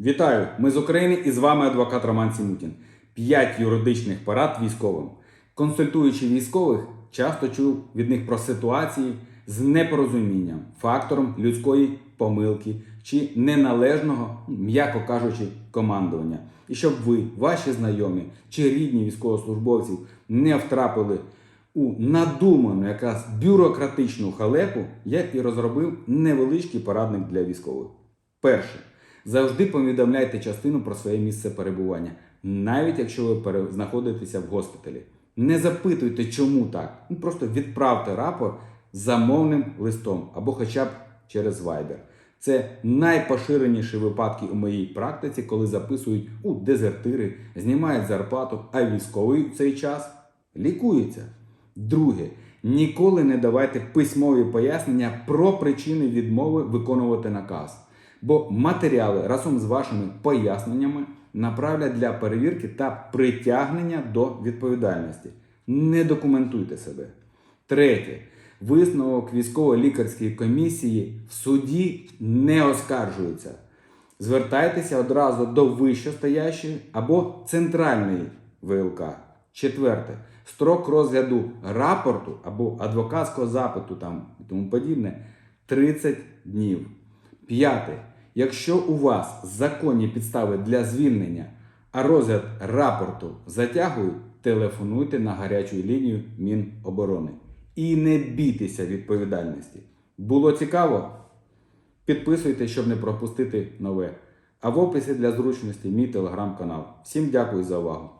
Вітаю! Ми з України і з вами адвокат Роман Сімутін. П'ять юридичних порад військовим. Консультуючи військових, часто чув від них про ситуації з непорозумінням, фактором людської помилки чи неналежного, м'яко кажучи, командування. І щоб ви, ваші знайомі чи рідні військовослужбовців не втрапили у надуману якраз бюрократичну халепу, я і розробив невеличкий порадник для військових. Перше. Завжди повідомляйте частину про своє місце перебування, навіть якщо ви знаходитеся в госпіталі. Не запитуйте, чому так. Ну, просто відправте рапорт замовним листом або хоча б через Viber. Це найпоширеніші випадки у моїй практиці, коли записують у дезертири, знімають зарплату, а військовий в цей час лікується. Друге, ніколи не давайте письмові пояснення про причини відмови виконувати наказ, бо матеріали разом з вашими поясненнями направлять для перевірки та притягнення до відповідальності. Не документуйте себе. Третє. Висновок військово-лікарської комісії в суді не оскаржується. Звертайтеся одразу до вищостоящої або центральної ВЛК. Четверте. Строк розгляду рапорту або адвокатського запиту там і тому подібне 30 днів. П'яте. Якщо у вас законні підстави для звільнення, а розгляд рапорту затягують, телефонуйте на гарячу лінію Міноборони. І не бійтеся відповідальності. Було цікаво? Підписуйтесь, щоб не пропустити нове. А в описі для зручності мій телеграм-канал. Всім дякую за увагу.